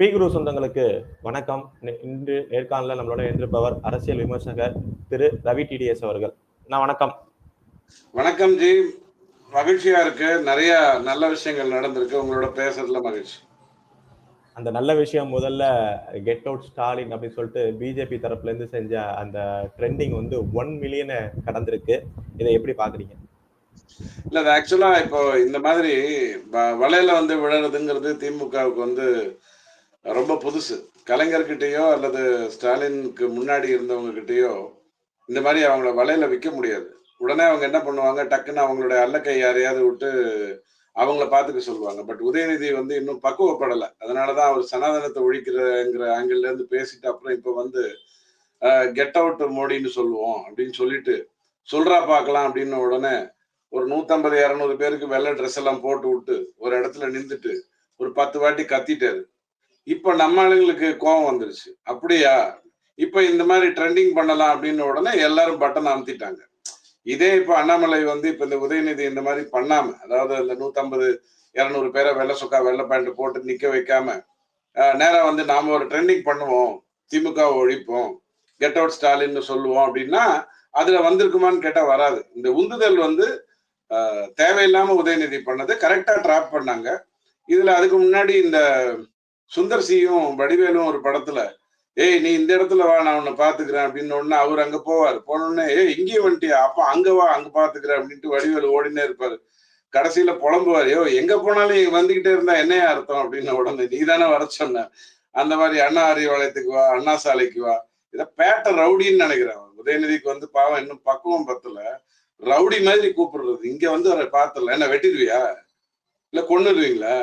B குரு சொந்தங்களுக்கு வணக்கம். இன்று நேர்காணலில் நம்மளோட இருந்திருப்பவர் அரசியல் விமர்சகர் திரு ரவி டிடிஎஸ் அவர்கள். நான் வணக்கம். வணக்கம் ஜி. மகிழ்ச்சியா இருக்கு. நிறைய நல்ல விஷயங்கள் நடந்திருக்கு. உங்களோட பேசுறதுல மகிழ்ச்சி. அந்த நல்ல விஷயம் முதல்ல கெட் அவுட் ஸ்டாலின் அப்படின்னு சொல்லிட்டு பிஜேபி தரப்புல இருந்து செஞ்ச அந்த ட்ரெண்டிங் வந்து ஒன் மில்லியனை கடந்திருக்கு. இதை எப்படி பாக்குறீங்க இல்ல அது ஆக்சுவலா இப்போ இந்த மாதிரி வலையில வந்து விழுறதுங்கிறது திமுகவுக்கு வந்து ரொம்ப புதுசு. கலைஞர்கிட்டயோ அல்லது ஸ்டாலினுக்கு முன்னாடி இருந்தவங்க கிட்டயோ இந்த மாதிரி அவங்கள வலையில விற்க முடியாது. உடனே அவங்க என்ன பண்ணுவாங்க? டக்குன்னு அவங்களுடைய அல்லக்கை யாரையாவது விட்டு அவங்கள பார்த்துக்க சொல்லுவாங்க. பட் உதயநிதி வந்து இன்னும் பக்குவப்படலை. அதனாலதான் அவர் சனாதனத்தை ஒழிக்கிறங்கிற ஆங்கிள் இருந்து பேசிட்டு அப்புறம் இப்ப வந்து கெட் அவுட் மோடின்னு சொல்லுவோம் அப்படின்னு சொல்லிட்டு சொல்றா பார்க்கலாம் அப்படின்னு உடனே ஒரு நூத்தம்பது இரநூறு பேருக்கு வெள்ளை ட்ரெஸ் எல்லாம் போட்டு விட்டு ஒரு இடத்துல நின்றுட்டு ஒரு பத்து வாட்டி கத்திட்டாரு. இப்ப நம்ம ஆளுங்களுக்கு கோவம் வந்துருச்சு. அப்படியா? இப்ப இந்த மாதிரி ட்ரெண்டிங் பண்ணலாம் அப்படின்னு உடனே எல்லாரும் பட்டன் அமுத்திட்டாங்க. இதே இப்ப அண்ணாமலை வந்து இப்ப இந்த உதயநிதி இந்த மாதிரி பண்ணாம அதாவது அந்த நூத்தம்பது இரநூறு பேரை வெள்ளை சுக்கா வெள்ளை பேண்ட் போட்டு நிக்க வைக்காம நேராக வந்து நாம ஒரு ட்ரெண்டிங் பண்ணுவோம். திமுக ஒழிப்போம். கெட் அவுட் ஸ்டாலின்னு சொல்லுவோம் அப்படின்னா அதுல வந்திருக்குமான்னு கேட்டா வராது. இந்த உந்துதல் வந்து தேவையில்லாமல் தேவையில்லாம உதயநிதி பண்ணது கரெக்டா ட்ராப் பண்ணாங்க. இதுல அதுக்கு முன்னாடி இந்த சுந்தர் சியும் வடிவேலும் ஒரு படத்துல ஏய் நீ இந்த இடத்துல வா நான் உன்னை பாத்துக்கிறேன் அப்படின்னு உடனே அவர் அங்க போவார். போனோடனே ஏய் இங்கேயும் வந்துட்டியா? அப்ப அங்க வா அங்க பாத்துக்கிறேன் அப்படின்ட்டு வடிவேலு ஓடினே இருப்பாரு. கடைசியில புலம்புவார். யோ எங்க போனாலும் வந்துகிட்டே இருந்தா என்னையா அர்த்தம்? அப்படின்னு உடனே நீ தானே வர சொன்ன. அந்த மாதிரி அண்ணா அறிவாலயத்துக்கு வா அண்ணா சாலைக்கு வா. இதை பேட்ட ரவுடின்னு நினைக்கிறேன் உதயநிதிக்கு வந்து பாவம் இன்னும் பக்குவம் பத்தல. ரவுடி மாதிரி கூப்பிடுறது. இங்க வந்து அவரை பார்த்தல என்ன வெட்டிடுவியா? இல்ல கொண்டுடுவீங்களா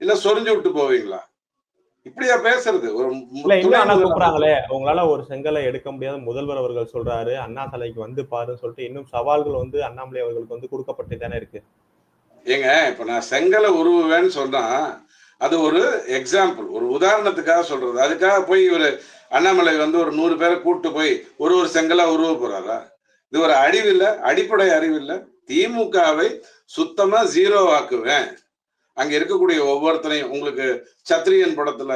இல்ல சொரிஞ்சு விட்டு போவீங்களா? இப்படியா பேசுறது? ஒரு கூப்பிடுறாங்களே. உங்களால ஒரு செங்கலை எடுக்க முடியாத முதல்வர் அவர்கள் சொல்றாரு. அண்ணா தலைக்கு வந்து பாருன்னு சொல்லிட்டு இன்னும் சவால்கள் வந்து அண்ணாமலை அவர்களுக்கு வந்து கொடுக்கப்பட்டு தானே இருக்கு. ஏங்க இப்ப நான் செங்கலை உருவுவேன்னு சொன்னா அது ஒரு எக்ஸாம்பிள் ஒரு உதாரணத்துக்காக சொல்றது. அதுக்காக போய் இவரு அண்ணாமலை வந்து ஒரு நூறு பேரை கூட்டு போய் ஒரு ஒரு செங்கலா உருவ போறாரா? இது ஒரு அறிவில்ல அடிப்படை அறிவில்ல. திமுகவை சுத்தமா ஜீரோ ஆக்குவேன். அங்க இருக்கக்கூடிய ஒவ்வொருத்தரையும் உங்களுக்கு சத்ரியன் படத்துல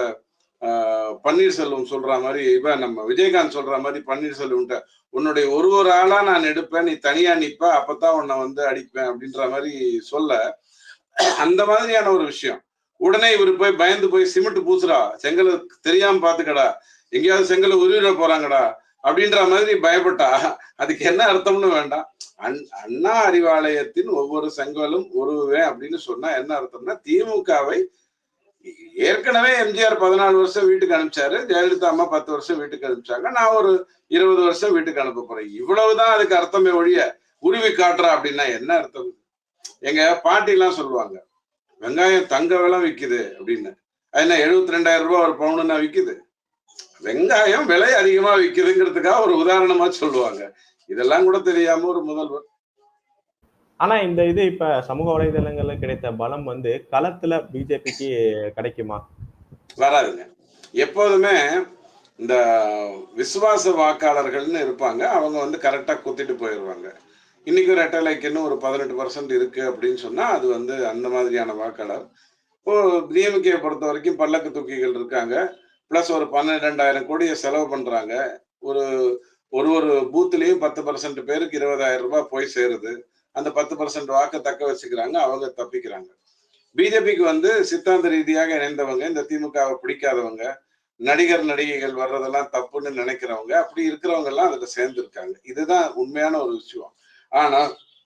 பன்னீர்செல்வம் சொல்ற மாதிரி இவன் நம்ம விஜயகாந்த் சொல்ற மாதிரி பன்னீர்செல்வம்ட்ட உன்னுடைய ஒரு ஒரு ஆளா நான் எடுப்பேன் நீ தனியா நிப்ப அப்பதான் உன்னை வந்து அடிப்பேன் அப்படின்ற மாதிரி சொல்ல அந்த மாதிரியான ஒரு விஷயம். உடனே இவர் போய் பயந்து போய் சிமெண்ட் பூசுறா செங்கல் தெரியாம பாத்துக்கடா எங்கேயாவது செங்கல் உருவிட போறாங்கடா அப்படின்ற மாதிரி பயப்பட்டா அதுக்கு என்ன அர்த்தம்னு வேண்டாம் அண்- அண்ணா அறிவாலயத்தின் ஒவ்வொரு செங்கலும் உருவுவேன் அப்படின்னு சொன்னா என்ன அர்த்தம்னா திமுகவை ஏற்கனவே எம்ஜிஆர் பதினாலு வருஷம் வீட்டுக்கு அனுப்பிச்சாரு ஜெயலலிதா அம்மா பத்து வருஷம் வீட்டுக்கு அனுப்பிச்சாங்க நான் ஒரு இருபது வருஷம் வீட்டுக்கு அனுப்ப போறேன். இவ்வளவுதான் அதுக்கு அர்த்தமே ஒழிய உருவி காட்டுறா அப்படின்னா என்ன அர்த்தம்? எங்க பாட்டி எல்லாம் சொல்லுவாங்க வெங்காயம் தங்க விலை விக்குது அப்படின்னு. அது என்ன எழுபத்தி ரெண்டாயிரம் ரூபாய் ஒரு பவுனுன்னா விக்குது? வெங்காயம் விலை அதிகமா விக்குதுங்கிறதுக்காக ஒரு உதாரணமா சொல்லுவாங்க. இதெல்லாம் கூட தெரியாம ஒரு முதல்வர். ஆனா இந்த இது இப்ப சமூக வலைதளங்கள்ல கிடைத்த பலம் வந்து களத்துல பிஜேபிக்கு கிடைக்குமா? வராதுங்க. எப்போதுமே இந்த விசுவாச வாக்காளர்கள்னு இருப்பாங்க. அவங்க வந்து கரெக்டா குத்திட்டு போயிடுவாங்க இன்னைக்கு ஒரு ரெட்டலைக்குன்னு ஒரு பதினெட்டு பர்சன்ட் இருக்கு அப்படின்னு சொன்னா அது வந்து அந்த மாதிரியான வாக்காளர். இப்போ டிஎம்கே பொறுத்த வரைக்கும் பல்லக்கு தூக்கிகள் இருக்காங்க. பிளஸ் ஒரு பன்னிரெண்டாயிரம் கோடியை செலவு பண்றாங்க. ஒரு ஒரு ஒரு பூத்துலயும் பத்து பர்சன்ட் பேருக்கு இருபதாயிரம் ரூபாய் போய் சேருது. அந்த பத்து பர்சன்ட் வாக்கை தக்க வச்சுக்கிறாங்க அவங்க தப்பிக்கிறாங்க. பிஜேபிக்கு வந்து சித்தாந்த ரீதியாக இணைந்தவங்க இந்த திமுகவை பிடிக்காதவங்க நடிகர் நடிகைகள் வர்றதெல்லாம் தப்புன்னு நினைக்கிறவங்க அப்படி இருக்கிறவங்க எல்லாம் அதுல சேர்ந்துருக்காங்க. இதுதான் உண்மையான ஒரு விஷயம். ஆனா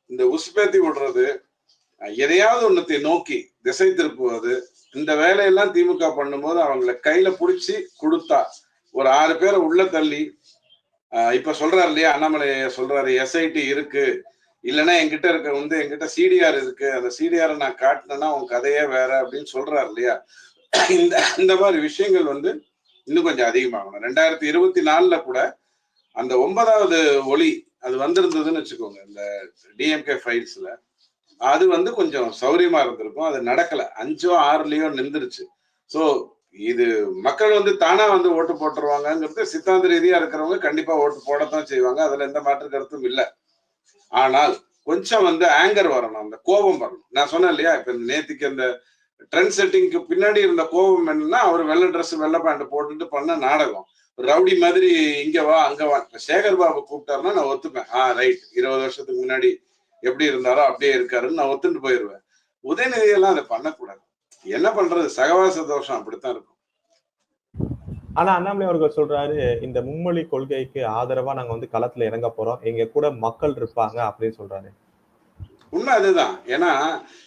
இந்த உசுப்பேத்தி விடுறது எதையாவது ஒன்னத்தை நோக்கி திசை திருப்புவது இந்த வேலையெல்லாம் திமுக பண்ணும்போது அவங்கள கையில புடிச்சு கொடுத்தா ஒரு ஆறு பேரை உள்ள தள்ளி இப்ப சொல்றாரு இல்லையா அண்ணாமலை சொல்றாரு எஸ்ஐடி இருக்கு. இல்லைன்னா என்கிட்ட இருக்க வந்து என்கிட்ட சிடிஆர் இருக்கு. அந்த சிடிஆர் நான் காட்டினேன்னா உன் கதையே வேற அப்படின்னு சொல்றாரு இல்லையா? இந்த இந்த மாதிரி விஷயங்கள் வந்து இன்னும் கொஞ்சம் அதிகமாகணும். ரெண்டாயிரத்தி இருபத்தி நாலுல கூட அந்த ஒன்பதாவது ஒளி அது வந்திருந்ததுன்னு வச்சுக்கோங்க இந்த டிஎம்கே ஃபைல்ஸ்ல அது வந்து கொஞ்சம் சௌரியமா இருந்திருக்கும். அது நடக்கல. அஞ்சோ ஆறுலயோ நின்றுருச்சு ஸோ இது மக்கள் வந்து தானா வந்து ஓட்டு போட்டுருவாங்கங்கிறது சித்தாந்த ரீதியா இருக்கிறவங்க கண்டிப்பா ஓட்டு போடத்தான் செய்வாங்க. அதுல எந்த மாற்று கருத்தும் இல்லை. ஆனால் கொஞ்சம் வந்து ஆங்கர் வரணும். அந்த கோபம் வரணும். நான் சொன்னேன் இல்லையா? இப்ப நேத்திக்கு அந்த ட்ரெண்ட் செட்டிங்க்கு பின்னாடி இருந்த கோபம் என்னன்னா அவர் வெள்ளை ட்ரெஸ் வெள்ளை பேண்ட் போட்டுட்டு பண்ண நாடகம். ரவுடி மாதிரி இங்க வா அங்க வா. இப்ப சேகர் பாபு கூப்பிட்டாருன்னா நான் ஒத்துப்பேன். ஆஹ் ரைட் இருபது வருஷத்துக்கு முன்னாடி எப்படி இருந்தாரோ அப்படியே இருக்காருன்னு நான் ஒத்துட்டு போயிருவேன். உதயநிதி எல்லாம் அதை பண்ணக்கூடாது. என்ன பண்றது? சகவாச தோஷம் அப்படித்தான் இருக்கும். ஆனா அண்ணாமலை அவர்கள் சொல்றாரு இந்த மும்மொழி கொள்கைக்கு ஆதரவா நாங்க வந்து களத்துல இறங்க போறோம். எங்க கூட மக்கள் இருப்பாங்க அப்படின்னு சொல்றாரு. உண்மை அதுதான். ஏன்னா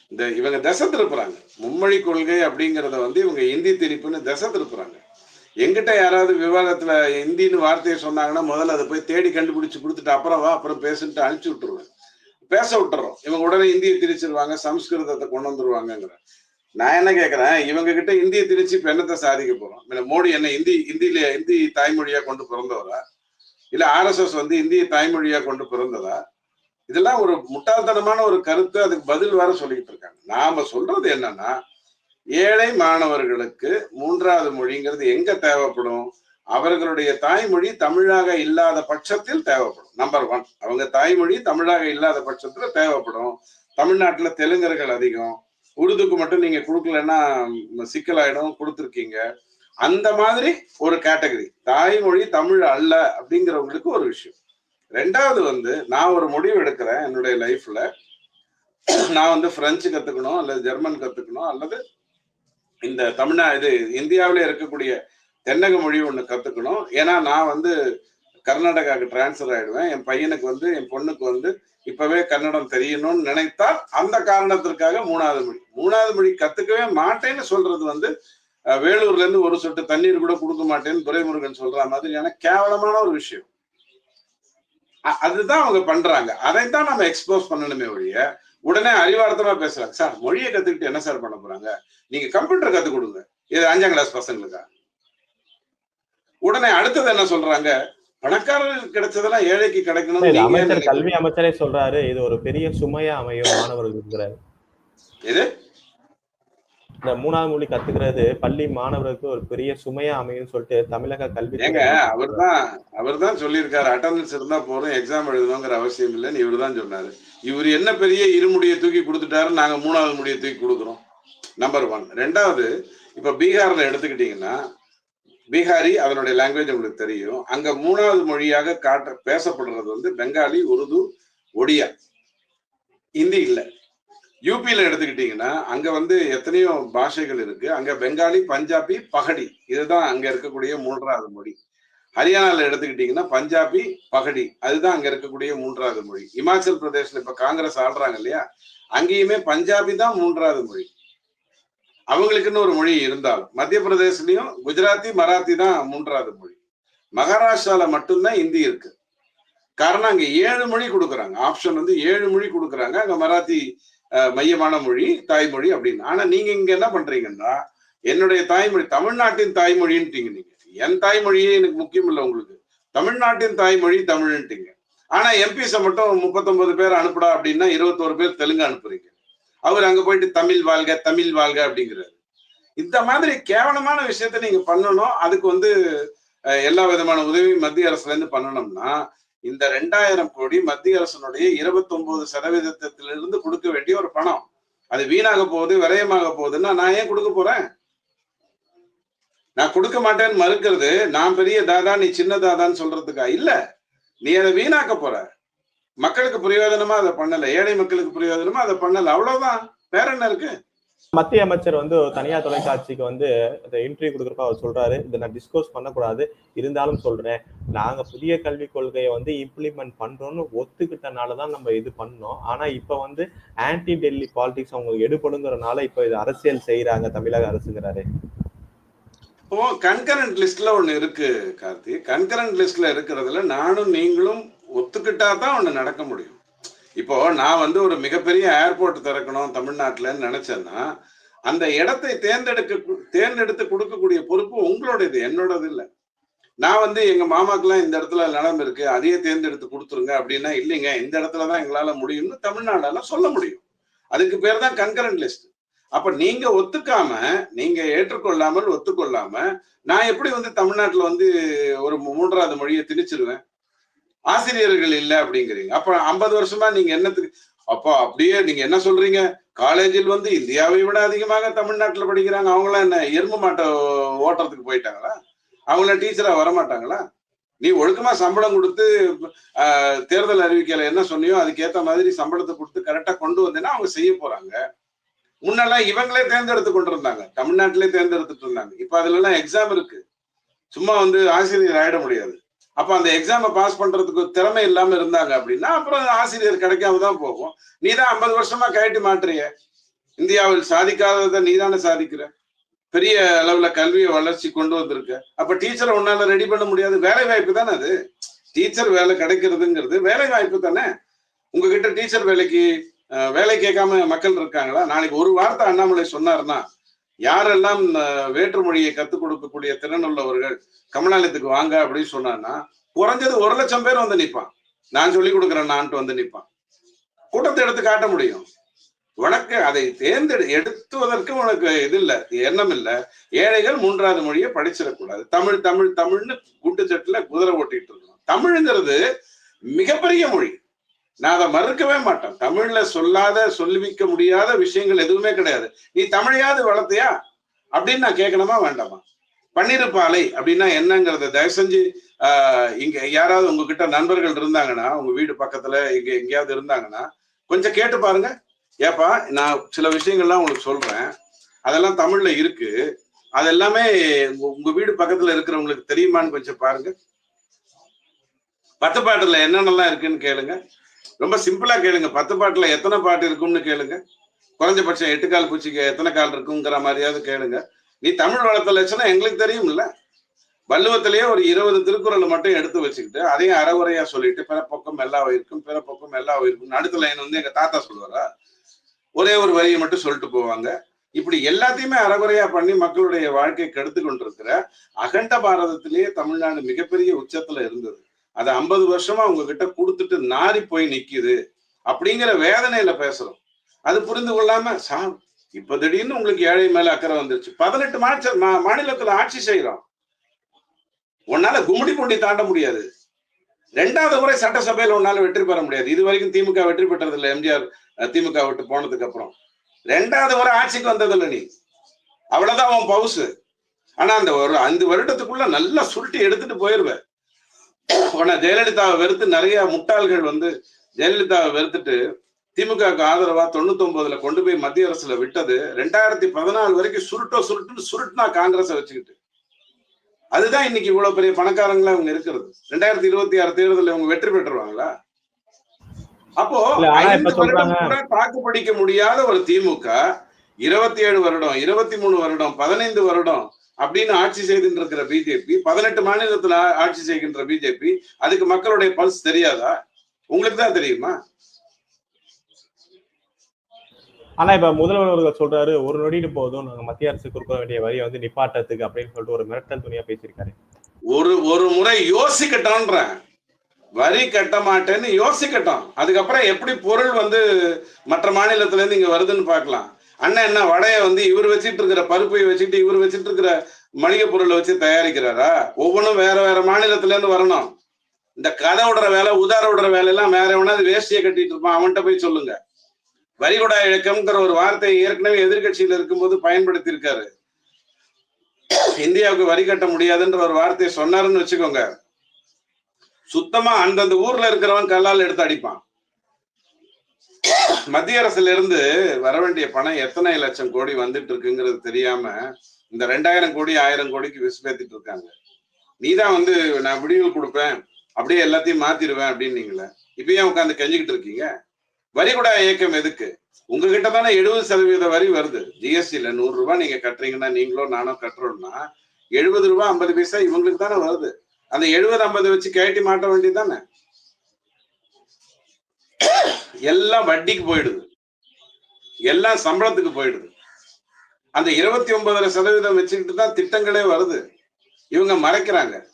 இந்த இவங்க திசை திருப்புறாங்க. மும்மொழி கொள்கை அப்படிங்கறத வந்து இவங்க இந்தி திணிப்புன்னு திசை திருப்புறாங்க. எங்கிட்ட யாராவது விவாதத்துல இந்தின்னு வார்த்தையை சொன்னாங்கன்னா முதல்ல அதை போய் தேடி கண்டுபிடிச்சு கொடுத்துட்டு அப்புறம் வா அப்புறம் பேசுன்ட்டு அனுப்பிச்சு விட்டுருவேன். பேச விட்டுறோம். இவங்க உடனே இந்தியை திரிச்சிருவாங்க சம்ஸ்கிருதத்தை கொண்டு வந்துருவாங்கங்கிற. நான் என்ன கேட்கறேன் இவங்க கிட்ட இந்திய திரிச்சு இப்ப என்னத்தை சாதிக்க போறோம்? மோடி என்ன இந்தி இந்தியில இந்தி தாய்மொழியா கொண்டு பிறந்தவரா? இல்ல ஆர்எஸ்எஸ் வந்து இந்திய தாய்மொழியா கொண்டு பிறந்ததா? இதெல்லாம் ஒரு முட்டாள்தனமான ஒரு கருத்து அதுக்கு பதில் வேற சொல்லிட்டு இருக்காங்க. நாம சொல்றது என்னன்னா ஏழை மாணவர்களுக்கு மூன்றாவது மொழிங்கிறது எங்க தேவைப்படும்? அவர்களுடைய தாய்மொழி தமிழாக இல்லாத பட்சத்தில் தேவைப்படும். நம்பர் ஒன் அவங்க தாய்மொழி தமிழாக இல்லாத பட்சத்துல தேவைப்படும். தமிழ்நாட்டுல தெலுங்கர்கள் அதிகம். உருதுக்கு மட்டும் நீங்க கொடுக்கலன்னா சிக்கலாயிடும் கொடுத்துருக்கீங்க. அந்த மாதிரி ஒரு கேட்டகரி. தாய்மொழி தமிழ் அல்ல அப்படிங்கிறவங்களுக்கு ஒரு விஷயம். ரெண்டாவது வந்து நான் ஒரு முடிவு எடுக்கிறேன் என்னுடைய லைஃப்ல நான் வந்து பிரெஞ்சு கத்துக்கணும் அல்லது ஜெர்மன் கத்துக்கணும் அல்லது இந்த தமிழ்நா இது இந்தியாவிலே இருக்கக்கூடிய தென்னக மொழி ஒன்று கற்றுக்கணும் ஏன்னா நான் வந்து கர்நாடகாவுக்கு டிரான்ஸ்ஃபர் ஆயிடுவேன். என் பையனுக்கு வந்து என் பொண்ணுக்கு வந்து இப்பவே கன்னடம் தெரியணும்னு நினைத்தால் அந்த காரணத்திற்காக மூணாவது மொழி. மூணாவது மொழி கத்துக்கவே மாட்டேன்னு சொல்றது வந்து வேலூர்ல இருந்து ஒரு சொட்டு தண்ணீர் கூட கொடுக்க மாட்டேன்னு துரைமுருகன் சொல்ற மாதிரியான கேவலமான ஒரு விஷயம். அதுதான் அவங்க பண்றாங்க. அதைத்தான் நம்ம எக்ஸ்போஸ் பண்ணணுமே ஒழிய உடனே அறிவார்த்தமா பேசுறாங்க. சார் மொழியை கத்துக்கிட்டு என்ன சார் பண்ண போறாங்க? நீங்க கம்ப்யூட்டர் கத்துக் கொடுங்க. இது அஞ்சாம் கிளாஸ் பசங்களுக்கா? உடனே அடுத்தது என்ன சொல்றாங்க? பணக்காரர்களுக்கு கிடைச்சதெல்லாம் ஏழைக்கு கிடைக்கணும் இது அமைச்சர். கல்வி அமைச்சரே சொல்றாரு இது ஒரு பெரிய சுமையா அமையும் மாணவர்களுக்கு எது? இந்த மூணாவது மொழி கத்துக்கிறது பள்ளி மாணவர்களுக்கு ஒரு பெரிய சுமையா அமையும் சொல்லிட்டு தமிழக கல்வி ஏங்க அவர்தான் அவர்தான் சொல்லியிருக்காரு அட்டண்டன்ஸ் இருந்தா போதும் எக்ஸாம் எழுதணுங்கிற அவசியம் இல்லைன்னு இவர் தான் சொன்னாரு. இவர் என்ன பெரிய இருமுடியை தூக்கி கொடுத்துட்டாரு நாங்க மூணாவது முடியை தூக்கி கொடுக்குறோம். நம்பர் ஒன் ரெண்டாவது இப்ப பீகார்ல எடுத்துக்கிட்டீங்கன்னா பீகாரி அதனுடைய லாங்குவேஜ் உங்களுக்கு தெரியும். அங்க மூணாவது மொழியாக காட்ட பேசப்படுறது வந்து பெங்காலி உருது ஒடியா. ஹிந்தி இல்லை. யூபியில எடுத்துக்கிட்டீங்கன்னா அங்க வந்து எத்தனையோ பாஷைகள் இருக்கு. அங்க பெங்காலி பஞ்சாபி பகடி. இதுதான் அங்க இருக்கக்கூடிய மூன்றாவது மொழி. ஹரியானால எடுத்துக்கிட்டீங்கன்னா பஞ்சாபி பகடி. அதுதான் அங்க இருக்கக்கூடிய மூன்றாவது மொழி. இமாச்சல் பிரதேஷ்ல இப்ப காங்கிரஸ் ஆடுறாங்க இல்லையா? அங்கேயுமே பஞ்சாபி தான் மூன்றாவது மொழி. அவங்களுக்குன்னு ஒரு மொழி இருந்தாலும் மத்திய பிரதேசலையும் குஜராத்தி மராத்தி தான் மூன்றாவது மொழி. மகாராஷ்டிரால மட்டும்தான் இந்தி இருக்கு. காரணம் அங்க ஏழு மொழி கொடுக்குறாங்க. ஆப்ஷன் வந்து ஏழு மொழி கொடுக்குறாங்க. அங்க மராத்தி மையமான மொழி தாய்மொழி அப்படின்னு. ஆனா நீங்க இங்க என்ன பண்றீங்கன்னா என்னுடைய தாய்மொழி தமிழ்நாட்டின் தாய்மொழின்ட்டீங்க நீங்க. என் தாய்மொழியே எனக்கு முக்கியம் இல்லை உங்களுக்கு. தமிழ்நாட்டின் தாய்மொழி தமிழ்ன்ட்டீங்க. ஆனா எம்பிஸை மட்டும் முப்பத்தொன்பது பேர் அனுப்புடா அப்படின்னா இருபத்தோரு பேர் தெலுங்கு அனுப்புறீங்க. அவர் அங்க போயிட்டு தமிழ் வாழ்க தமிழ் வாழ்க அப்படிங்கிறாரு. இந்த மாதிரி கேவலமான விஷயத்த நீங்க பண்ணணும். அதுக்கு வந்து எல்லா விதமான உதவியும் மத்திய அரசுல இருந்து பண்ணணும்னா இந்த ரெண்டாயிரம் கோடி மத்திய அரசனுடைய இருபத்தி ஒன்பது சதவீதத்திலிருந்து கொடுக்க வேண்டிய ஒரு பணம். அது வீணாக போகுது விரயமாக போகுதுன்னா நான் ஏன் கொடுக்க போறேன்? நான் கொடுக்க மாட்டேன்னு மறுக்கிறது நான் பெரிய தாதா நீ சின்ன தாதான்னு சொல்றதுக்கா? இல்ல. நீ அதை வீணாக்க போற. மக்களுக்கு பிரயோஜனமா அதை பண்ணல. ஏழை மக்களுக்கு பிரயோஜனமா அதை பண்ணல. அவ்வளவுதான். வேற என்ன இருக்கு? மத்திய அமைச்சர் வந்து தனியார் தொலைக்காட்சிக்கு வந்து இந்த இன்டர்வியூ கொடுக்குறப்ப அவர் சொல்றாரு இதை நான் டிஸ்கோஸ் பண்ணக்கூடாது இருந்தாலும் சொல்றேன். நாங்க புதிய கல்விக் கொள்கையை வந்து இம்ப்ளிமெண்ட் பண்றோம்னு ஒத்துக்கிட்டனாலதான் நம்ம இது பண்ணோம். ஆனா இப்ப வந்து ஆன்டி டெல்லி பாலிடிக்ஸ் அவங்க எடுபடுங்கிறனால இப்ப இது அரசியல் செய்யறாங்க தமிழக அரசுங்கிறாரு. இப்போ கன்கரண்ட் லிஸ்ட்ல ஒண்ணு இருக்கு கார்த்தி. கன்கரண்ட் லிஸ்ட்ல இருக்கிறதுல நானும் நீங்களும் ஒத்துக்கிட்டா தான் ஒன்று நடக்க முடியும். இப்போ நான் வந்து ஒரு மிகப்பெரிய ஏர்போர்ட் திறக்கணும் தமிழ்நாட்டுலன்னு நினைச்சேன்னா அந்த இடத்தை தேர்ந்தெடுக்க தேர்ந்தெடுத்து கொடுக்கக்கூடிய பொறுப்பு உங்களோடது என்னோடது இல்லை. நான் வந்து எங்க மாமாக்கெல்லாம் இந்த இடத்துல நிலம் இருக்கு அதையே தேர்ந்தெடுத்து கொடுத்துருங்க அப்படின்னா இல்லைங்க இந்த இடத்துல தான் எங்களால முடியும்னு தமிழ்நாடெல்லாம் சொல்ல முடியும். அதுக்கு பேர் தான் கன்கரண்ட் லிஸ்ட். அப்ப நீங்க ஒத்துக்காம நீங்க ஏற்றுக்கொள்ளாமல் ஒத்துக்கொள்ளாம நான் எப்படி வந்து தமிழ்நாட்டுல வந்து ஒரு மூன்றாவது மொழியை திணிச்சிருவேன்? ஆசிரியர்கள் இல்லை அப்படிங்கிறீங்க. அப்ப ஐம்பது வருஷமா நீங்க என்னத்துக்கு அப்போ அப்படியே நீங்க என்ன சொல்றீங்க? காலேஜில் வந்து இந்தியாவை விட அதிகமாக தமிழ்நாட்டுல படிக்கிறாங்க. அவங்களாம் என்ன எருமை மாட்டை ஓட்டுறதுக்கு போயிட்டாங்களா? அவங்கள டீச்சரா வர மாட்டாங்களா நீ ஒழுக்கமா சம்பளம் கொடுத்து தேர்தல் அறிவிக்கையில என்ன சொன்னியோ அதுக்கேத்த மாதிரி சம்பளத்தை கொடுத்து கரெக்டா கொண்டு வந்தேன்னா அவங்க செய்ய போறாங்க. முன்னெல்லாம் இவங்களே தேர்ந்தெடுத்து கொண்டு இருந்தாங்க தமிழ்நாட்டிலே தேர்ந்தெடுத்துட்டு இருந்தாங்க. இப்ப அதுல எல்லாம் எக்ஸாம் இருக்கு. சும்மா வந்து ஆசிரியர் ஆயிட முடியாது. அப்ப அந்த எக்ஸாமை பாஸ் பண்றதுக்கு திறமை இல்லாம இருந்தாங்க அப்படின்னா அப்புறம் ஆசிரியர் கிடைக்காம தான் போகும். நீ தான் ஐம்பது வருஷமா கயட்டி மாட்டுறிய. இந்தியாவில் சாதிக்காததை நீ தானே சாதிக்கிற? பெரிய அளவுல கல்வியை வளர்ச்சி கொண்டு வந்திருக்க. அப்ப டீச்சரை உன்னால ரெடி பண்ண முடியாது. வேலை வாய்ப்பு தானே அது? டீச்சர் வேலை கிடைக்கிறதுங்கிறது வேலை வாய்ப்பு தானே? உங்ககிட்ட டீச்சர் வேலைக்கு வேலை கேட்காம மக்கள் இருக்காங்களா? நாளைக்கு ஒரு வார்த்தை அண்ணாமலை சொன்னாருன்னா யாரெல்லாம் வேற்று மொழியை கத்துக் கொடுக்கக்கூடிய திறனுள்ளவர்கள் கமலாலயத்துக்கு வாங்க அப்படின்னு சொன்னான்னா குறைஞ்சது ஒரு லட்சம் பேர் வந்து நிற்பான் நான் சொல்லி கொடுக்குறேன் நான்ட்டு வந்து நிற்பான் கூட்டத்தை எடுத்து காட்ட முடியும். உனக்கு அதை தேர்ந்தெடு எடுத்துவதற்கு உனக்கு இது இல்ல எண்ணம் இல்லை. ஏழைகள் மூன்றாவது மொழியை படிச்சிடக்கூடாது. தமிழ் தமிழ் தமிழ்னு குண்டு சட்டுல குதிரை ஓட்டிட்டு இருக்கணும். தமிழ்ங்கிறது மிகப்பெரிய மொழி. நான் அதை மறுக்கவே மாட்டேன். தமிழ்ல சொல்லாத சொல்லிவிக்க முடியாத விஷயங்கள் எதுவுமே கிடையாது. நீ தமிழையாவது வளர்த்தியா? அப்படின்னு நான் கேட்கணுமா? வேண்டாமா? பன்னிருப்பாலை அப்படின்னா என்னங்கிறத தயவு செஞ்சு ஆஹ் இங்க யாராவது உங்ககிட்ட நண்பர்கள் இருந்தாங்கன்னா உங்க வீடு பக்கத்துல இங்க எங்கேயாவது இருந்தாங்கன்னா கொஞ்சம் கேட்டு பாருங்க. ஏப்பா நான் சில விஷயங்கள்லாம் உங்களுக்கு சொல்றேன். அதெல்லாம் தமிழ்ல இருக்கு. அதெல்லாமே உங்க- உங்க வீடு பக்கத்துல இருக்கிறவங்களுக்கு தெரியுமான்னு கொஞ்சம் பாருங்க. பத்து பாட்டுல என்னென்னலாம் இருக்குன்னு கேளுங்க. ரொம்ப சிம்பிளா கேளுங்க. பத்து பாட்டுல எத்தனை பாட்டு இருக்கும்னு கேளுங்க. குறைஞ்சபட்சம் எட்டு கால் பூச்சிக்கு எத்தனை கால் இருக்குங்கிற மாதிரியாவது கேளுங்க. நீ தமிழ் வளர்த்த லட்சணம் எங்களுக்கு தெரியும்ல. வள்ளுவத்திலேயே ஒரு இருபது திருக்குறள் மட்டும் எடுத்து வச்சுக்கிட்டு அதையும் அறவுரையா சொல்லிட்டு பிற பக்கம் எல்லா உயிருக்கும் பிற பக்கம் எல்லா உயிருக்கும். அடுத்த லைன் வந்து எங்க தாத்தா சொல்லுவாரா? ஒரே ஒரு வரியை மட்டும் சொல்லிட்டு போவாங்க. இப்படி எல்லாத்தையுமே அறகுறையா பண்ணி மக்களுடைய வாழ்க்கையை கெடுத்து கொண்டிருக்கிற அகண்ட பாரதத்திலேயே தமிழ்நாடு மிகப்பெரிய உச்சத்துல இருந்தது. அதை ஐம்பது வருஷமா உங்ககிட்ட கொடுத்துட்டு நாரி போய் நிக்குது அப்படிங்கிற வேதனையில பேசுறோம். அது புரிந்து கொள்ளாம சார் இப்ப திடீர்னு உங்களுக்கு ஏழை மேல அக்கறை வந்துருச்சு. பதினெட்டு மாநில மா- மாநிலத்துல ஆட்சி செய்யறோம். உன்னால கும்மிடி பூண்டி தாண்ட முடியாது. ரெண்டாவது முறை சட்டசபையில உன்னால வெற்றி பெற முடியாது. இது வரைக்கும் திமுக வெற்றி பெற்றது இல்ல எம்ஜிஆர் திமுக விட்டு போனதுக்கு அப்புறம். ரெண்டாவது முறை ஆட்சிக்கு வந்ததில்ல நீ. அவ்வளவுதான் உன் பவுசு. ஆனா அந்த ஒரு அஞ்சு வருடத்துக்குள்ள நல்லா சுருட்டி எடுத்துட்டு போயிருவேன் உன்னை ஜெயலலிதாவை வெறுத்து நிறைய முட்டாள்கள் வந்து ஜெயலலிதாவை வெறுத்துட்டு திமுகவுக்கு ஆதரவா தொண்ணூத்தி ஒன்பதுல கொண்டு போய் மத்திய அரசுல விட்டது. ரெண்டாயிரத்தி பதினாலு வரைக்கும் சுருட்டோ சுருட்டுன்னு சுருட்டுனா காங்கிரஸை வச்சுக்கிட்டு. அதுதான் இன்னைக்கு இவ்வளவு பெரிய பணக்காரங்களா இவங்க இருக்கிறது. ரெண்டாயிரத்தி இருபத்தி ஆறு தேர்தலில் இவங்க வெற்றி பெற்றுருவாங்களா? அப்போ ஐந்து வருடம் கூட தாக்கு பிடிக்க முடியாத ஒரு திமுக இருபத்தி ஏழு வருடம் இருபத்தி மூணு வருடம் பதினைந்து வருடம் அப்படின்னு ஆட்சி செய்துட்டு இருக்கிற பிஜேபி பதினெட்டு மாநிலத்துல ஆட்சி செய்கின்ற பிஜேபி அதுக்கு மக்களுடைய பல்ஸ் தெரியாதா? உங்களுக்கு தான் தெரியுமா? ஆனா இப்ப முதல்வர் அவர்கள் சொல்றாரு ஒரு நொடிட்டு போதும் நாங்க மத்திய அரசு கொடுக்க வேண்டிய வரியை வந்து நிப்பாட்டத்துக்கு அப்படின்னு சொல்லிட்டு ஒரு மிரட்டல் துணியா பேசியிருக்காரு. ஒரு ஒரு முறை யோசிக்கட்டோன்றேன் வரி கட்ட மாட்டேன்னு யோசிக்கட்டும். அதுக்கப்புறம் எப்படி பொருள் வந்து மற்ற மாநிலத்துல இருந்து இங்க வருதுன்னு பார்க்கலாம். அண்ணன் என்ன வடைய வந்து இவர் வச்சிட்டு இருக்கிற பருப்பை வச்சுட்டு இவர் வச்சிட்டு இருக்கிற மளிகை பொருளை வச்சு தயாரிக்கிறாரா? ஒவ்வொன்றும் வேற வேற மாநிலத்துல இருந்து வரணும். இந்த கதை விடுற வேலை உதார விடுற வேலையெல்லாம் வேற எவனாவது வேஷ்டியை கட்டிட்டு இருப்பான் அவன்கிட்ட போய் சொல்லுங்க. வரிகுடா இழக்கம்ங்கிற ஒரு வார்த்தையை ஏற்கனவே எதிர்கட்சியில இருக்கும்போது பயன்படுத்தி இருக்காரு இந்தியாவுக்கு வரி கட்ட முடியாதுன்ற ஒரு வார்த்தையை சொன்னாருன்னு வச்சுக்கோங்க. சுத்தமா அந்தந்த ஊர்ல இருக்கிறவன் கல்லால் எடுத்து அடிப்பான். மத்திய அரசுல இருந்து வர வேண்டிய பணம் எத்தனை லட்சம் கோடி வந்துட்டு இருக்குங்கிறது தெரியாம இந்த ரெண்டாயிரம் கோடி ஆயிரம் கோடிக்கு விசுபேத்திட்டு இருக்காங்க. நீதான் வந்து நான் விடிவு கொடுப்பேன் அப்படியே எல்லாத்தையும் மாத்திடுவேன் அப்படின்னீங்களே. ஏன் உட்காந்து கெஞ்சிக்கிட்டு இருக்கீங்க? வரிகுடா இயக்கம் எதுக்கு? உங்ககிட்ட தானே எழுபது சதவீத வரி வருது. ஜிஎஸ்டில நூறு ரூபாய் நீங்க கட்டுறீங்கன்னா நீங்களோ நானோ கட்டுறோம்னா எழுபது ரூபாய் ஐம்பது பைசா இவங்களுக்கு தானே வருது. அந்த எழுபது ஐம்பது வச்சு கேட்டி மாட்ட வேண்டியது தானே? எல்லாம் வட்டிக்கு போயிடுது. எல்லாம் சம்பளத்துக்கு போயிடுது. அந்த இருபத்தி ஒன்பதரை சதவீதம் வச்சுக்கிட்டு தான் திட்டங்களே வருது. இவங்க மறைக்கிறாங்க.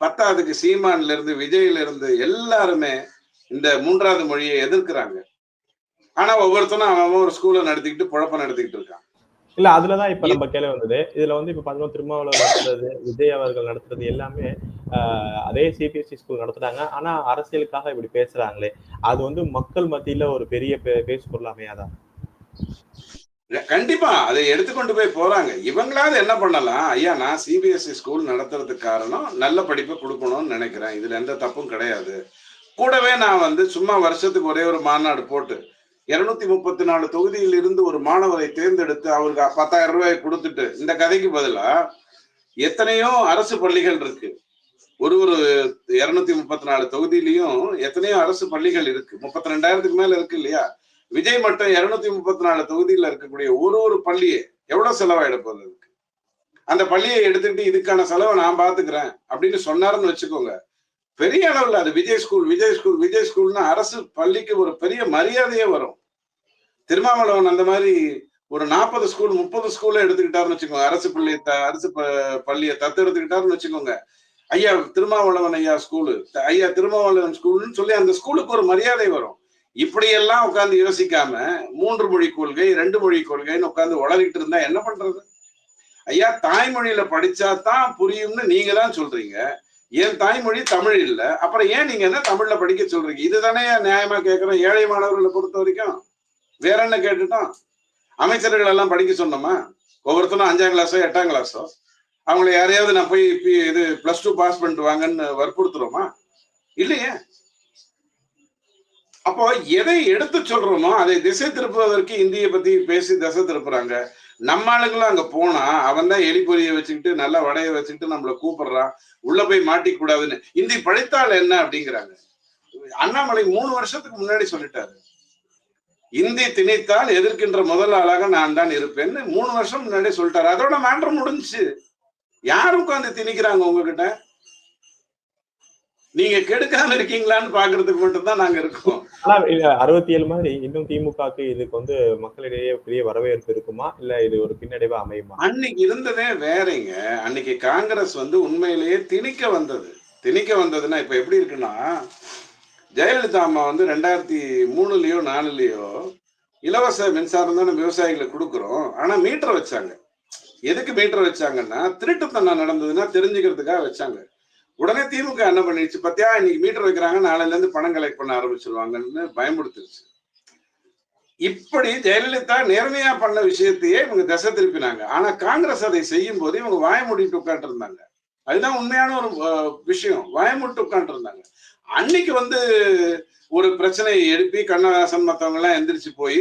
பத்தாவதுக்கு சீமான்ல இருந்து விஜயில இருந்து எல்லாருமே இந்த மூன்றாவது மொழியை எதிர்க்கிறாங்க. ஆனா ஒவ்வொருத்தனும் அவன் அவன் ஒரு ஸ்கூலை நடத்திக்கிட்டு குழப்பம் நடத்திக்கிட்டு இருக்கான். இல்ல அதுலதான் இப்ப நம்ம கேள்வி வந்தது. இதுல வந்து இப்ப பாத்தீங்கன்னா திருமாவளவன் நடத்துறது விஜய் அவர்கள் நடத்துறது எல்லாமே அதே சிபிஎஸ்சி ஸ்கூல் நடத்துறாங்க. ஆனா அரசியலுக்காக இப்படி பேசுறாங்களே. அது வந்து மக்கள் மத்தியில ஒரு பெரிய பே- பேசு பொருள் அமையாதா கண்டிப்பா. அதை எடுத்துக்கொண்டு போய் போறாங்க. இவங்களாவது என்ன பண்ணலாம்? ஐயா நான் சிபிஎஸ்இ ஸ்கூல் நடத்துறதுக்கு காரணம் நல்ல படிப்பை கொடுக்கணும்னு நினைக்கிறேன். இதுல எந்த தப்பும் கிடையாது. கூடவே நான் வந்து சும்மா வருஷத்துக்கு ஒரே ஒரு மாநாடு போட்டு இருநூத்தி முப்பத்தி நாலு தொகுதியில் இருந்து ஒரு மாணவரை தேர்ந்தெடுத்து அவருக்கு பத்தாயிரம் ரூபாய் கொடுத்துட்டு இந்த கதைக்கு பதிலா எத்தனையோ அரசு பள்ளிகள் இருக்கு. ஒரு ஒரு இருநூத்தி முப்பத்தி நாலு தொகுதியிலையும் எத்தனையோ அரசு பள்ளிகள் இருக்கு. முப்பத்தி ரெண்டாயிரத்துக்கு மேல இருக்கு இல்லையா? விஜய் மட்டும் இருநூத்தி முப்பத்தி நாலு தொகுதியில இருக்கக்கூடிய ஒரு ஒரு பள்ளியை எவ்வளவு செலவாயிட போகுது அதுக்கு? அந்த பள்ளியை எடுத்துக்கிட்டு இதுக்கான செலவை நான் பாத்துக்கிறேன் அப்படின்னு சொன்னாருன்னு வச்சுக்கோங்க. பெரிய அளவில் அது விஜய் ஸ்கூல் விஜய் ஸ்கூல் விஜய் ஸ்கூல்னா அரசு பள்ளிக்கு ஒரு பெரிய மரியாதையே வரும். திருமாவளவன் அந்த மாதிரி ஒரு நாற்பது ஸ்கூல் முப்பது ஸ்கூல்ல எடுத்துக்கிட்டாருன்னு வச்சுக்கோங்க. அரசு பள்ளி த- அரசு ப- பள்ளியை தத்து எடுத்துக்கிட்டாருன்னு வச்சுக்கோங்க. ஐயா திருமாவளவன் ஐயா ஸ்கூலு ஐயா திருமாவளவன் ஸ்கூல்னு சொல்லி அந்த ஸ்கூலுக்கு ஒரு மரியாதை வரும். இப்படியெல்லாம் உட்காந்து யோசிக்காம மூன்று மொழி கொள்கை ரெண்டு மொழி கொள்கைன்னு உட்காந்து வளர்கிட்டு இருந்தா என்ன பண்றது? ஐயா தாய்மொழியில படிச்சா தான் புரியும்னு நீங்க தான் சொல்றீங்க. என் தாய்மொழி தமிழ் இல்ல. அப்புறம் ஏன் நீங்க என்ன தமிழ்ல படிக்க சொல்றீங்க? இதுதானே நியாயமா கேட்கிறோம் ஏழை மாணவர்களை பொறுத்த வரைக்கும். வேற என்ன கேட்டுட்டோம்? அமைச்சர்கள் எல்லாம் படிக்க சொன்னோமா? ஒவ்வொருத்தரும் அஞ்சாம் கிளாஸோ எட்டாம் கிளாஸோ அவங்களை யாரையாவது நான் போய் இது பிளஸ் டூ பாஸ் பண்ணிட்டு வாங்கன்னு வற்புறுத்துறோமா? இல்லையே. அப்போ எதை எடுத்து சொல்றோமோ அதை திசை திருப்புவதற்கு இந்திய பத்தி பேசி திசை திருப்புறாங்க. நம்ம ஆளுங்களும் அங்க போனா அவன் தான் எலிப்பொறியை வச்சுக்கிட்டு நல்லா வடைய வச்சுக்கிட்டு நம்மள கூப்பிடுறான். உள்ள போய் மாட்டிக்க கூடாதுன்னு இந்தி படைத்தாள் என்ன அப்படிங்கிறாங்க. அண்ணாமலை மூணு வருஷத்துக்கு முன்னாடி சொல்லிட்டாரு. இந்தி திணித்தால் எதிர்க்கின்ற முதல் ஆளாக நான் தான் இருப்பேன்னு மூணு வருஷம் முன்னாடி சொல்லிட்டாரு. அதோட மேண்டர் முடிஞ்சுச்சு. யாரும் உட்காந்து திணிக்கிறாங்க உங்ககிட்ட? நீங்க கெடுக்காம இருக்கீங்களான்னு பாக்குறதுக்கு மட்டும்தான் நாங்க இருக்கோம். ஆனா அறுபத்தி ஏழு மாதிரி இன்னும் திமுகக்கு இதுக்கு வந்து மக்களிடையே பெரிய வரவேற்பு இருக்குமா? இல்ல இது ஒரு பின்னடைவா அமையுமா? அன்னைக்கு இருந்ததே வேறங்க. அன்னைக்கு காங்கிரஸ் வந்து உண்மையிலேயே திணிக்க வந்தது. திணிக்க வந்ததுன்னா இப்ப எப்படி இருக்குன்னா ஜெயலலிதா அம்மா வந்து ரெண்டாயிரத்தி மூணுலயோ நாலுலயோ இலவச மின்சாரம் தானே விவசாயிகளுக்கு கொடுக்குறோம். ஆனா மீட்டர் வச்சாங்க. எதுக்கு மீட்டர் வச்சாங்கன்னா திருட்டுத்தனம் நடந்ததுன்னா தெரிஞ்சுக்கிறதுக்காக வச்சாங்க. உடனே திமுக என்ன பண்ணிடுச்சு? பத்தியா இன்னைக்கு மீட்டர் வைக்கிறாங்க நாளையில இருந்து பணம் கலெக்ட் பண்ண ஆரம்பிச்சிருவாங்கன்னு பயமுடுத்துருச்சு இப்படி ஜெயலலிதா நேர்மையா பண்ண விஷயத்தையே இவங்க திசை திருப்பினாங்க. ஆனா காங்கிரஸ் அதை செய்யும் போது இவங்க வாய மூடிட்டு அதுதான் உண்மையான ஒரு விஷயம். வாய மூட்டு இருந்தாங்க அன்னைக்கு வந்து ஒரு பிரச்சனையை எழுப்பி கண்ணதாசன் மற்றவங்க எல்லாம் எந்திரிச்சு போய்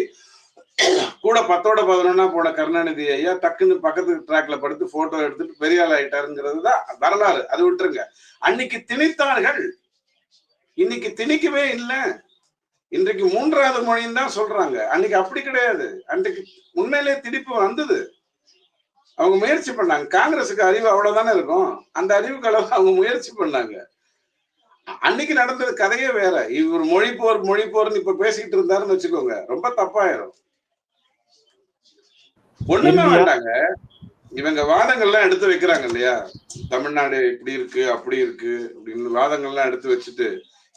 கூட பத்தோட பதினொன்னா போன கருணாநிதி ஐயா டக்குன்னு பக்கத்து ட்ராக்ல படுத்து போட்டோ எடுத்துட்டு பெரிய ஆள் ஆயிட்டாருங்கிறது தான் வரலாறு. அது விட்டுருங்க. அன்னைக்கு திணித்தார்கள். இன்னைக்கு திணிக்கவே இல்லை. இன்றைக்கு மூன்றாவது மொழின்னு தான் சொல்றாங்க. அன்னைக்கு அப்படி கிடையாது. அன்றைக்கு உண்மையிலே திணிப்பு வந்தது. அவங்க முயற்சி பண்ணாங்க. காங்கிரஸுக்கு அறிவு அவ்வளவுதானே இருக்கும். அந்த அறிவுக்கு அளவு அவங்க முயற்சி பண்ணாங்க. அன்னைக்கு நடந்தது கதையே வேற. இவர் மொழி போர் மொழி போர்னு இப்ப பேசிக்கிட்டு இருந்தாருன்னு வச்சுக்கோங்க. ரொம்ப தப்பாயிரும். ஒண்ணுமே வேண்டாங்க. இவங்க வாதங்கள்லாம் எடுத்து வைக்கிறாங்க இல்லையா? தமிழ்நாடு இப்படி இருக்கு அப்படி இருக்கு அப்படின்னு வாதங்கள்லாம் எடுத்து வச்சுட்டு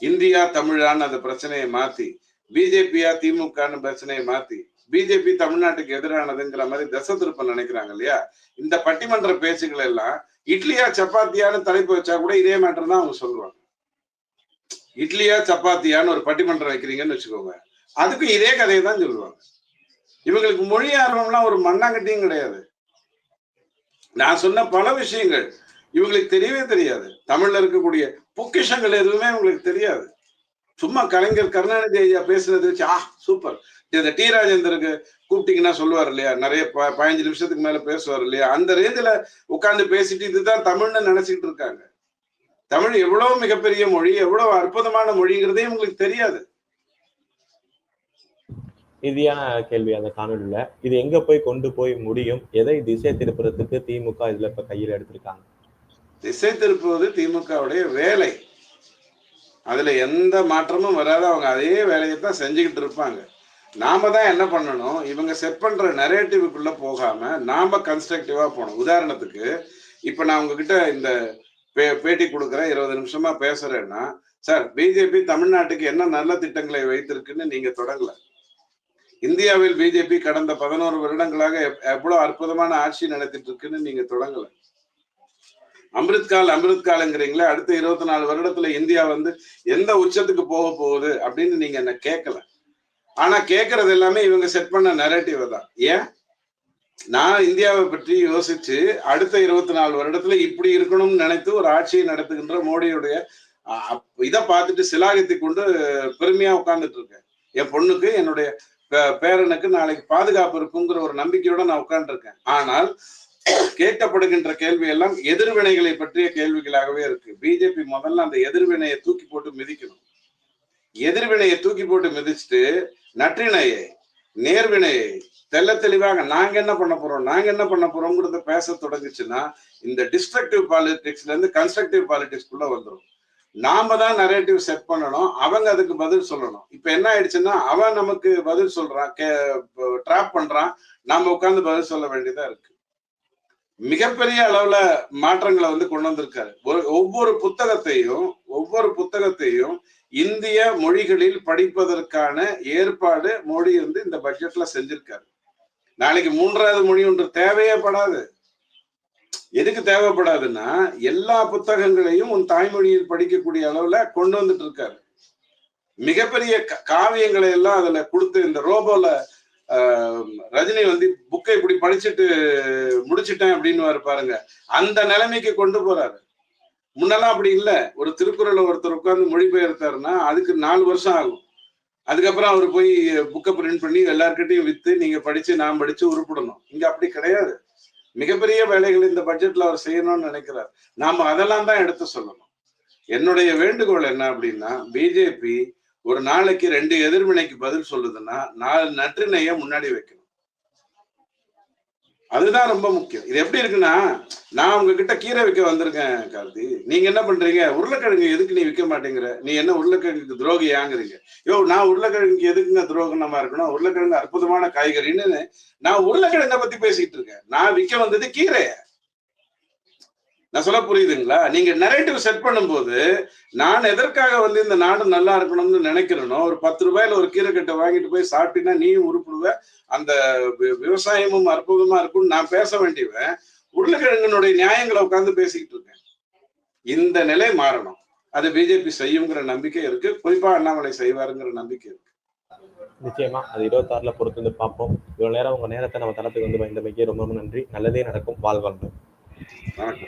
இந்தியா தமிழான்னு அந்த பிரச்சனையை மாத்தி பிஜேபியா திமுகன்னு பிரச்சனையை மாத்தி பிஜேபி தமிழ்நாட்டுக்கு எதிரானதுங்கிற மாதிரி தசை திருப்ப நினைக்கிறாங்க இல்லையா? இந்த பட்டிமன்ற பேச்சுகள் எல்லாம் இட்லியா சப்பாத்தியான்னு தலைப்பு வச்சா கூட இதே மேட்டர் தான் அவங்க சொல்லுவாங்க. இட்லியா சப்பாத்தியான்னு ஒரு பட்டிமன்றம் வைக்கிறீங்கன்னு வச்சுக்கோங்க. அதுக்கும் இதே கதையை தான் சொல்லுவாங்க. இவங்களுக்கு மொழி ஆர்வம்லாம் ஒரு மண்ணாங்கட்டியும் கிடையாது. நான் சொன்ன பல விஷயங்கள் இவங்களுக்கு தெரியவே தெரியாது. தமிழ்ல இருக்கக்கூடிய பொக்கிஷங்கள் எதுவுமே இவங்களுக்கு தெரியாது. சும்மா கலைஞர் கருணாநிதி ஐயா பேசுனது வச்சு ஆ சூப்பர். இந்த டி ராஜேந்தருக்கு கூப்பிட்டீங்கன்னா சொல்லுவார் இல்லையா? நிறைய ப- பதினஞ்சு நிமிஷத்துக்கு மேல பேசுவார் இல்லையா? அந்த ரேஞ்சில உட்காந்து பேசிட்டு இதுதான் தமிழ்னு நினைச்சிட்டு இருக்காங்க. தமிழ் எவ்வளவு மிகப்பெரிய மொழி எவ்வளவு அற்புதமான மொழிங்கிறதே இவங்களுக்கு தெரியாது. இறுதியான கேள்வி அந்த காணொலியில இது எங்க போய் கொண்டு போய் முடியும்? எதை திசை திருப்புறதுக்கு திமுக இதுல இப்ப கையில எடுத்திருக்காங்க? திசை திருப்புவது திமுகவுடைய வேலை. அதுல எந்த மாற்றமும் வராது. அவங்க அதே வேலையை தான் செஞ்சுக்கிட்டு இருப்பாங்க. நாம தான் என்ன பண்ணணும்? இவங்க செட் பண்ற நரேட்டிவுக்குள்ள போகாம நாம கன்ஸ்ட்ரக்டிவா போகணும். உதாரணத்துக்கு இப்ப நான் உங்ககிட்ட இந்த பேட்டி கொடுக்குறேன் இருபது நிமிஷமா பேசுறேன்னா சார் பிஜேபி தமிழ்நாட்டுக்கு என்ன நல்ல திட்டங்களை வைத்திருக்குன்னு நீங்க தொடங்கல. இந்தியாவில் பிஜேபி கடந்த பதினோரு வருடங்களாக எவ்வளவு அற்புதமான ஆட்சி நடத்திட்டு இருக்குன்னு நீங்க தொடங்கல. அமிர்த்கால் அமிர்த்கால்ங்கிறீங்களே அடுத்த இருபத்தி நாலு வருடத்துல இந்தியா வந்து எந்த உச்சத்துக்கு போக போகுது அப்படின்னு நீங்க என்ன கேட்கல ஆனா கேட்கறது எல்லாமே இவங்க செட் பண்ண நெரேட்டிவ் தான் ஏன்? நான் இந்தியாவை பற்றி யோசிச்சு அடுத்த இருபத்தி நாலு வருடத்துல இப்படி இருக்கணும்னு நினைத்து ஒரு ஆட்சியை நடத்துகின்ற மோடியுடைய அஹ், இதை பார்த்துட்டு சிலாகித்து கொண்டு பெருமையா உட்கார்ந்துட்டு இருக்கேன். என் பொண்ணுக்கு என்னுடைய பேரனுக்கு நாளைக்கு பாதுகாப்பு இருக்குங்கிற ஒரு நம்பிக்கையோட நான் உட்கார்ந்துருக்கேன். ஆனால் கேட்கப்படுகின்ற கேள்வி எல்லாம் எதிர்வினைகளை பற்றிய கேள்விகளாகவே இருக்கு. பிஜேபி முதல்ல அந்த எதிர்வினையை தூக்கி போட்டு மிதிக்கணும். எதிர்வினையை தூக்கி போட்டு மிதிச்சுட்டு நற்றினையை நேர்வினையை தெல்ல தெளிவாக நாங்க என்ன பண்ண போறோம் நாங்க என்ன பண்ண போறோம்ங்கிறத பேச தொடங்குச்சுன்னா இந்த டிஸ்ட்ரக்டிவ் பாலிடிக்ஸ்ல இருந்து கன்ஸ்ட்ரக்டிவ் பாலிடிக்ஸ்குள்ள வந்துடும் நாம தான் நரேட்டிவ் செட் பண்ணணும் அவங்க அதுக்கு பதில் சொல்லணும். இப்ப என்ன ஆயிடுச்சுன்னா அவன் நமக்கு பதில் சொல்றான் ட்ராப் பண்றான் நாம உட்காந்து பதில் சொல்ல வேண்டியதா இருக்கு. மிகப்பெரிய அளவுல மாற்றங்களை வந்து கொண்டு வந்திருக்காரு. ஒரு- ஒவ்வொரு புத்தகத்தையும் ஒவ்வொரு புத்தகத்தையும் இந்திய மொழிகளில் படிப்பதற்கான ஏற்பாடு மோடி வந்து இந்த பட்ஜெட்ல செஞ்சிருக்காரு. நாளைக்கு மூன்றாவது மொழி ஒன்று தேவையே படாது எதுக்கு தேவைப்படாதுன்னா எல்லா புத்தகங்களையும் உன் தாய்மொழியில் படிக்கக்கூடிய அளவுல கொண்டு வந்துட்டு இருக்காரு. மிகப்பெரிய க- காவியங்களை எல்லாம் அதுல கொடுத்து இந்த ரோபோல ஆஹ், ரஜினி வந்து புக்கை இப்படி படிச்சுட்டு முடிச்சிட்டேன் அப்படின்னு பாருங்க. அந்த நிலைமைக்கு கொண்டு போறாரு. முன்னெல்லாம் அப்படி இல்ல. ஒரு திருக்குறளை ஒருத்தர் உட்கார்ந்து மொழிபெயர்த்தாருன்னா அதுக்கு நாலு வருஷம் ஆகும். அதுக்கப்புறம் அவர் போய் புக்கை பிரிண்ட் பண்ணி எல்லாருக்கிட்டையும் வித்து நீங்க படிச்சு நான் படிச்சு உருப்பிடணும். இங்க அப்படி கிடையாது. மிகப்பெரிய வேலைகள் இந்த பட்ஜெட்ல அவர் செய்யணும்னு நினைக்கிறார். நாம அதெல்லாம் தான் எடுத்து சொல்லணும். என்னுடைய வேண்டுகோள் என்ன அப்படின்னா பிஜேபி ஒரு நாளைக்கு ரெண்டு எதிர்வினைக்கு பதில் சொல்லுதுன்னா நாலு நற்றினைய முன்னாடி வைக்கணும். அதுதான் ரொம்ப முக்கியம். இது எப்படி இருக்குன்னா நான் உங்ககிட்ட கீரை விற்க வந்திருக்கேன் கார்த்தி. நீங்க என்ன பண்றீங்க? உருளைக்கிழங்கு எதுக்கு நீ விற்க மாட்டேங்கிற? நீ என்ன உருளைக்கிழங்குக்கு துரோகியாங்கிறீங்க. யோ நான் உருளைக்கிழங்கு எதுக்குங்க துரோகனமா இருக்கணும்? உருளைக்கிழங்கு அற்புதமான காய்கறின்னு நான் உருளைக்கிழங்க பத்தி பேசிட்டு இருக்கேன். நான் விற்க வந்தது கீரை நான் சொல்ல புரியுதுங்களா? நீங்க நரேட்டிவ் செட் பண்ணும்போது நான் எதற்காக வந்து இந்த நாடு நல்லா இருக்கணும்னு நினைக்கிறேனோ ஒரு பத்து ரூபாயில ஒரு கீரை கட்டை வாங்கிட்டு போய் சாப்பிட்டீங்கன்னா நீயும் உருப்பிடுவ அந்த விவசாயமும் அற்புதமா இருக்கும்னு நான் பேச வேண்டியவன் உருளைக்கிழங்கினுடைய நியாயங்களை உட்கார்ந்து பேசிக்கிட்டு இருக்கேன். இந்த நிலை மாறணும். அது பிஜேபி செய்யுங்கிற நம்பிக்கை இருக்கு. குறிப்பா அண்ணாமலை செய்வாருங்கிற நம்பிக்கை இருக்கு. நிச்சயமா அது இருபத்தாறுல பொறுத்து வந்து பார்ப்போம். இவ்வளவு நேரம் உங்க நேரத்தை நம்ம தளத்துக்கு வந்து பயந்தமைக்கு ரொம்ப ரொம்ப நன்றி. நல்லதே நடக்கும். வாழ்வாங்க வணக்கம்.